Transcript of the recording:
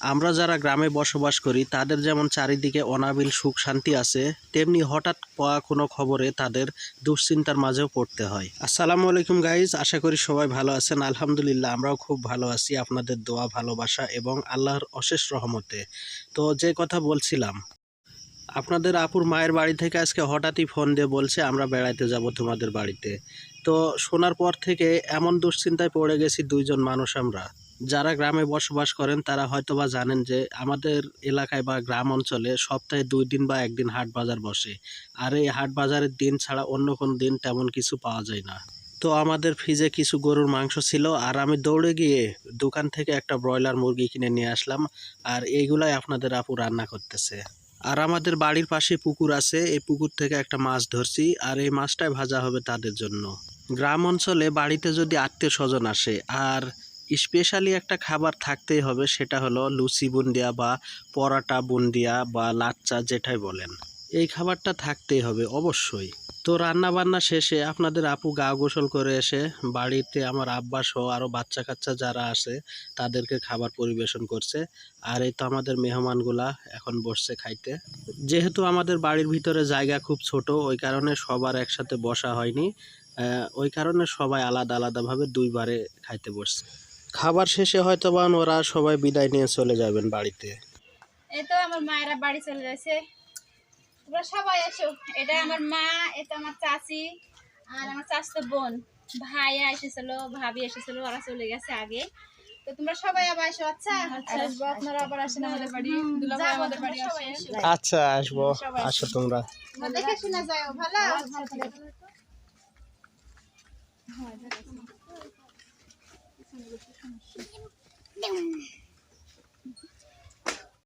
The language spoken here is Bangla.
আমরা যারা গ্রামে বসবাস করি, তাদের যেমন চারিদিকে অনাবিল সুখ শান্তি আছে, তেমনি হঠাৎ পাওয়া কোনো খবরে তাদের দুশ্চিন্তার মাঝেও পড়তে হয়। আসসালামু আলাইকুম গাইজ আশা করি সবাই ভালো আছেন। আলহামদুলিল্লাহ, আমরাও খুব ভালো আছি আপনাদের দোয়া, ভালোবাসা এবং আল্লাহর অশেষ রহমতে। তো যে কথা বলছিলাম, আপনাদের আপুর মায়ের বাড়ি থেকে আজকে হঠাৎই ফোন দিয়ে বলছে, আমরা বেড়াইতে যাব তোমাদের বাড়িতে। তো শোনার পর থেকে এমন দুশ্চিন্তায় পড়ে গেছি দুইজন মানুষ আমরা। যারা গ্রামে বসবাস করেন, তারা হয়তো বা জানেন যে আমাদের এলাকায় বা গ্রাম অঞ্চলে সপ্তাহে দুই দিন বা একদিন হাট বাজার বসে। আর এই হাট বাজারের দিন ছাড়া অন্য কোনো দিন তেমন কিছু পাওয়া যায় না। তো আমাদের ফ্রিজে কিছু গরুর মাংস ছিল, আর আমি দৌড়ে গিয়ে দোকান থেকে একটা ব্রয়লার মুরগি কিনে নিয়ে আসলাম, আর এইগুলাই আপনাদের আপু রান্না করতেছে। আর আমাদের বাড়ির পাশে পুকুর আছে, এই পুকুর থেকে একটা মাছ ধরছি, আর এই মাছটাই ভাজা হবে তাদের জন্য। গ্রাম অঞ্চলে বাড়িতে যদি আত্মীয় স্বজন আসে, আর স্পেশালি একটা খাবার থাকতেই হবে, সেটা হলো লুচি বুন্দিয়া বা পরাটা বুন্দিয়া বা লাচ্চা যেটাই বলেন। এই খাবারটা থাকতেই হবে অবশ্যই। তো রান্না বান্না শেষে আপনাদের আপু গা গোসল করে এসে বাড়িতে আমার আব্বা সহ আরও বাচ্চা কাচ্চা যারা আছে, তাদেরকে খাবার পরিবেশন করছে। আর এই তো আমাদের মেহমানগুলা এখন বসছে খাইতে। যেহেতু আমাদের বাড়ির ভিতরে জায়গা খুব ছোট, ওই কারণে সবার একসাথে বসা হয়নি। ওই কারণে সবাই আলাদা আলাদাভাবে দুইবারে খাইতে বসছে। খাবার শেষে হয়তো বা ওরা সবাই বিদায় নিয়ে চলে যাবেন বাড়িতে। এই তো আমার মায়েরা বাড়ি চলে যাচ্ছে তোমরা সবাই এসো। এটা আমার মা এটা আমার চাচি আর আমার চাচতো বোন। ভাইয়া এসেছিল ভাবি এসেছিল ওরা চলে গেছে আগে। তো তোমরা সবাই আবার এসো আচ্ছা? আসব আপনারা আবার আসেন আমাদের বাড়ি। দুলাভাই আমাদের বাড়ি আসে আচ্ছা আসব আসো তোমরা। তোমরা দেখে শুনে যাও ভালো? 你是看视频？